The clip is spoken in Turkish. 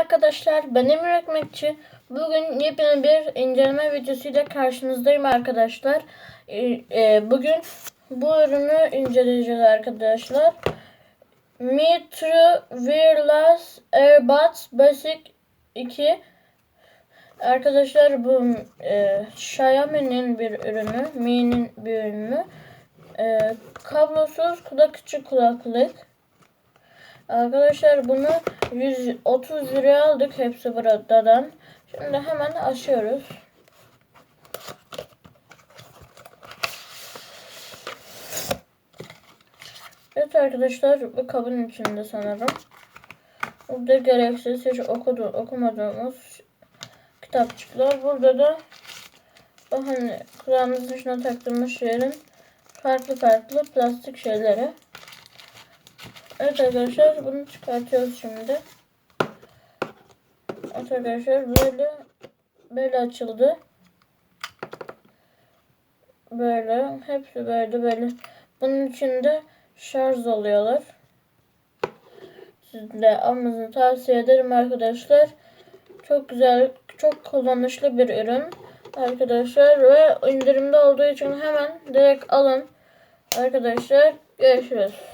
Arkadaşlar ben Emir Ekmekçi. Bugün yepyeni bir inceleme videosuyla karşınızdayım arkadaşlar. Ee, e, bugün bu ürünü inceleyeceğiz arkadaşlar. Mi True Wireless Airbuds Basic 2 Arkadaşlar bu e, Xiaomi'nin bir ürünü, Mi'nin bir ürünü. E, kablosuz kulak içi kulaklık. Arkadaşlar bunu 130 liraya aldık hepsi buradan. Şimdi hemen açıyoruz. Evet arkadaşlar bu kabın içinde sanırım. Burada gereksiz hiç okudu, okumadığımız kitapçıklar. Burada da bu hani kulağımızın içine taktığımız şeylerin farklı farklı plastik şeyleri. Evet arkadaşlar bunu çıkartıyoruz şimdi. Evet arkadaşlar böyle böyle açıldı. Böyle hepsi böyle böyle. Bunun içinde şarj oluyorlar. Siz de almanızı tavsiye ederim arkadaşlar. Çok güzel, çok kullanışlı bir ürün arkadaşlar ve indirimde olduğu için hemen direkt alın. Arkadaşlar görüşürüz.